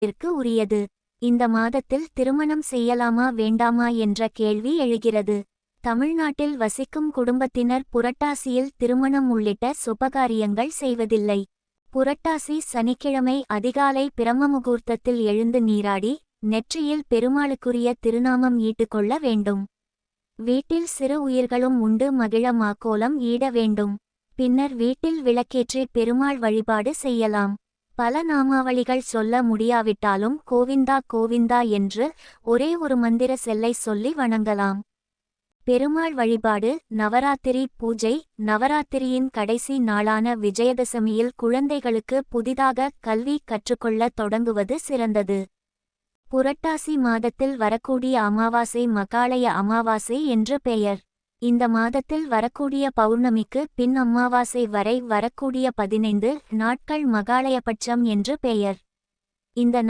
திருமணத்திற்கு உரியது. இந்த மாதத்தில் திருமணம் செய்யலாமா வேண்டாமா என்ற கேள்வி எழுகிறது. தமிழ்நாட்டில் வசிக்கும் குடும்பத்தினர் புரட்டாசியில் திருமணம் உள்ளிட்ட சுபகாரியங்கள் செய்வதில்லை. புரட்டாசி சனிக்கிழமை அதிகாலை பிரம்ம முகூர்த்தத்தில் எழுந்து நீராடி நெற்றியில் பெருமாளுக்குரிய திருநாமம் ஈட்டுக்கொள்ள வேண்டும். வீட்டில் சிறு உயிர்களும் உண்டு மகிழ மாக்கோலம் ஈட வேண்டும். பின்னர் வீட்டில் விளக்கேற்றி பெருமாள் வழிபாடு செய்யலாம். பல நாமாவளிகள் சொல்ல முடியாவிட்டாலும் கோவிந்தா கோவிந்தா என்று ஒரே ஒரு மந்திர செல்லை சொல்லி வணங்கலாம். பெருமாள் வழிபாடு நவராத்திரி பூஜை நவராத்திரியின் கடைசி நாளான விஜயதசமியில் குழந்தைகளுக்கு புதிதாக கல்வி கற்றுக்கொள்ள தொடங்குவது சிறந்தது. புரட்டாசி மாதத்தில் வரக்கூடிய அமாவாசை மகாலய அமாவாசை என்று பெயர். இந்த மாதத்தில் வரக்கூடிய பௌர்ணமிக்கு பின் அமாவாசை வரை வரக்கூடிய பதினைந்து நாட்கள் மகாலயபட்சம் என்று பெயர். இந்த